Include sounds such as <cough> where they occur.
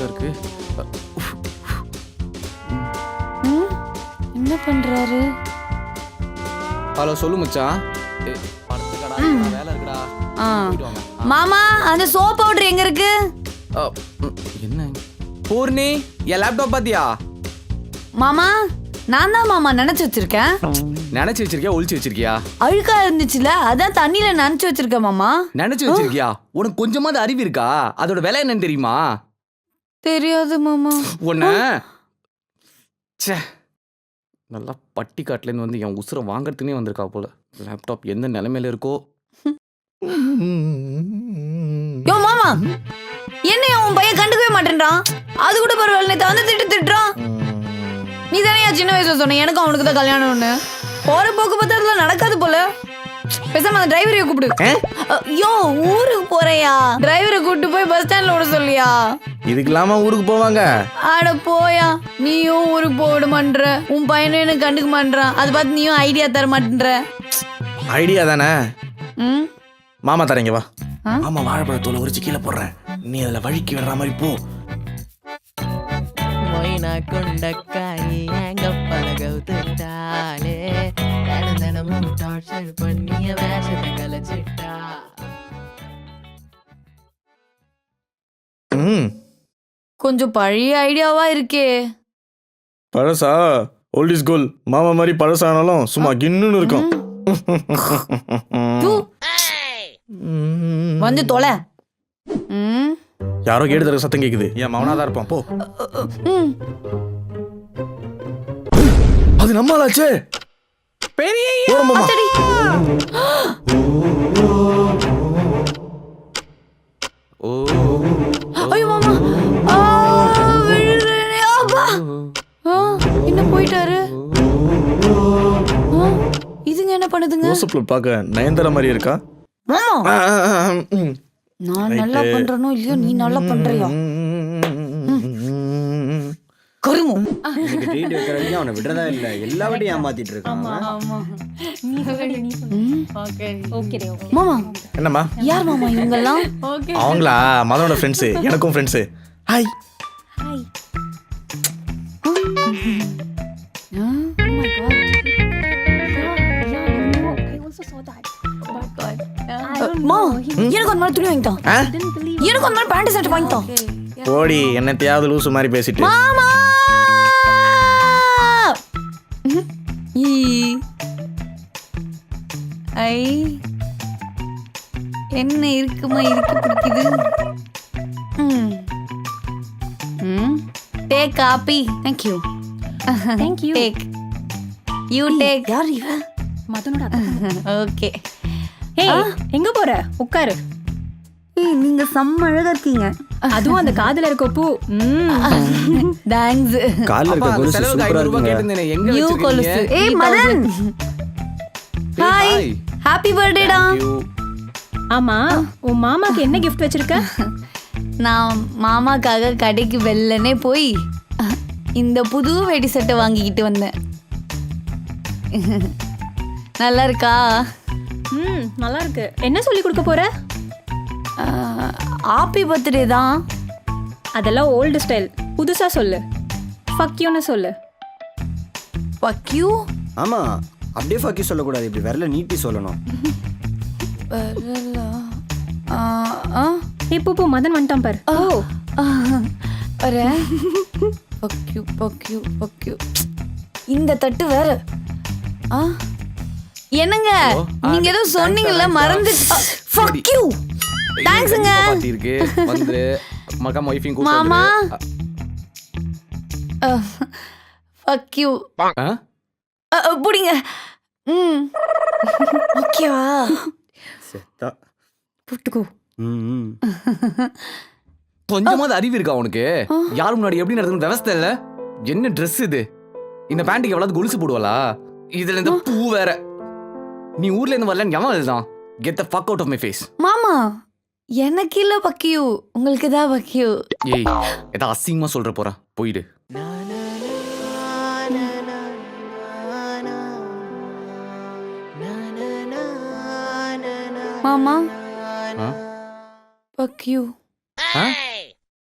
டார்க்கா இருக்கு. என்ன பண்றாரு? ஹலோ சொல்லு மச்சான் வேலை இருக்குடா. மாமா அந்த சோப் பவுடர் எங்க இருக்கு? என்ன? பூர்ணி என் லேப்டாப் பாத்தியா? மாமா நான் தான் மாமா நினைச்சு வச்சிருக்கேன். நினைச்சு வச்சிருக்கியா ஒளிச்சு வச்சிருக்கியா? அழுக்கா இருந்துச்சுல அதான் தண்ணியில நினைச்சு வச்சிருக்கேன் மாமா. நினைச்சு வச்சிருக்கியா? உனக்கு கொஞ்சமாவது அறிவு இருக்கா? அதோட விலை என்னன்னு தெரியுமா? தெரியாது மாமா. உன்ன? ச்சே. நல்லா பட்டிக்காட்டுலேருந்து வந்து என் உசுரை வாங்குறதுனே வந்திருக்கா போல. லேப்டாப் எந்த நிலைமையில இருக்கோ? யோ மாமா. என்ன உன் பையன் கண்டுக்கவே மாட்டேன்றான் அது கூட பரவாயில்ல நேத்து வந்து திட்டு திட்டுறான் நீ தானே சின்ன வயசுல சொன்ன எனக்கும் அவனுக்கு தான் கல்யாணம்னு. போற போக்கு பார்த்தா அதெல்லாம் நடக்காது போல. பேசாம அந்த டிரைவரைய கூப்பிடு. ஐயோ ஊருக்கு போறையா டிரைவரை கூட்டு போய் பஸ் ஸ்டாண்ட்ல விட சொல்லியா? இதுக்கு இல்லாம ஊருக்கு போவாங்க. அட போயா நீயும் ஊருக்கு போக மாட்ற உன் பையனும் எனக்கு கண்டுக்க மாட்றான் அதை பார்த்து நீயும் ஐடியா தர மாட்டேன்ற ஐடியா தானே? ம்? மாமா தரீங்க வா. ஆ? மாமா வாழைப்பழத்தோலை உரிச்சு கீழே போடுறேன். நீ அதுல வழுக்கி விடுற மாதிரி போ. மொய்னா கொண்டக்காயி எங்க பழகவுத்துட்டாலே தினம் தினமும் டார்ச்சர் பண்ணிய வேஷத்தை கலைச்சிட்டா. கொஞ்சம் பழைய ஐடியாவா இருக்கே. பழசா? ஓல்ட் இஸ் கோல் மாமா மாதிரி பழசானாலும் சும்மா கின்னுன்னு இருக்கும். வந்து தொலை. ம். யாரோ கேட்டு தர சத்தம் கேக்குது. ஏன் மவனா தான் இருப்பான் போ அது நம்மளாச்சே. பெரிய ரோசப்ல பார்க்க நயன்தாரா மாதிரி இருக்கா. நான் நல்லா பண்றனோ இல்லையோ நீ நல்லா பண்றியா? கருமம் எனக்கு ட்ரீட் வைக்கிற வரைக்கும் அவனை விடுறதா இல்ல. எல்லா வாட்டியும் ஏமாத்திட்டு இருக்கான். மாமா! என்னம்மா? யார் மாமா இவங்கெல்லாம்? அவங்களா? மதனோட ஃப்ரெண்ட்ஸு எனக்கும் ஃப்ரெண்ட்ஸு ஹாய் மா எனக்கு ஒரு மாதிரி துணி வாங்கிட்டான் ஆ? எனக்கு ஒரு மாதிரி பேண்ட் ஷர்ட் வாங்கிட்டான் போடி என்னத்தையாவது லூசு மாதிரி பேசிட்டு. மாமா! <laughs> ஈ. ஐ. என்ன இருக்குமா இருக்கு பிடிக்குது? ம். ம். Take coffee thank you Thank you. Take you take யார் இவன் மதனோட ஓகே ஏய் எங்க போற? உட்காரு. நீங்க செம்ம அழகா இருக்கீங்க. அதுவும் அந்த காதுல இருக்க பூ. ம். தேங்க்ஸ் கால்ல இருக்க கொலுசு சூப்பரா கேட்டிருந்தேனே எங்க நியூ கொலுசு. ஏய் மதன் ஹாய் ஹாப்பி பர்த்டேடா ஆமா உன் மாமாக்கு என்ன gift வச்சிருக்க? நான் மாமாக்காக கடைக்கு வெள்ளனே போய் இந்த புது வெடி சட்டை வாங்கிக்கிட்டு வந்தேன். நல்லா இருக்கா? நல்லா இருக்கு என்ன சொல்லி கொடுக்க போற? ஹாப்பி பர்த்டே தான். அதெல்லாம் ஓல்டு ஸ்டைல் புதுசா சொல்லு. ஃபக் யூன்னு சொல்லு. பக்யூ ஆமா அப்படியே ஃபக்கி சொல்லக்கூடாது. இப்படி விரல நீட்டி சொல்லணும். ஏய் பூ பூ மதன் வந்துட்டான் பாரு. ஓ வரேன் பக்யூ பக்யூ பக்யூ இந்த தட்டு வேற. ஆ. என்னங்க? நீங்க ஏதோ சொன்னீங்கல்ல மறந்து ஃபக் யூ தேங்க்ஸுங்க பாத்தி இருக்கு? வந்து மகம் ஒய்ஃபையும் கூப்பிட்டு மாமா. Fuck you? புடிங்க. ம். ஓகேவா செத்தா. போட்டுக்கோ ம். <laughs> கொஞ்சமாவது அறிவு இருக்கா உனக்கு? யார் முன்னாடி எப்படி நடக்கணும் விவஸ்தை இல்ல? என்ன Dress இது? இந்த பேண்ட்டுக்கு எவ்வளவு கொலுசு போடுவாளா? இதுல இந்த பூ வேற. நீ ஊர்ல இருந்து வரலன்னு எவன் எழுதான் get the fuck out of my face மாமா எனக்கு இல்ல பக்கியூ. உங்களுக்கு தான் பக்கியூ. ஏய் ஏதா அசிங்கமா சொல்ற போறா. போயிடு. மாமா? பக்கியூ. ஆ?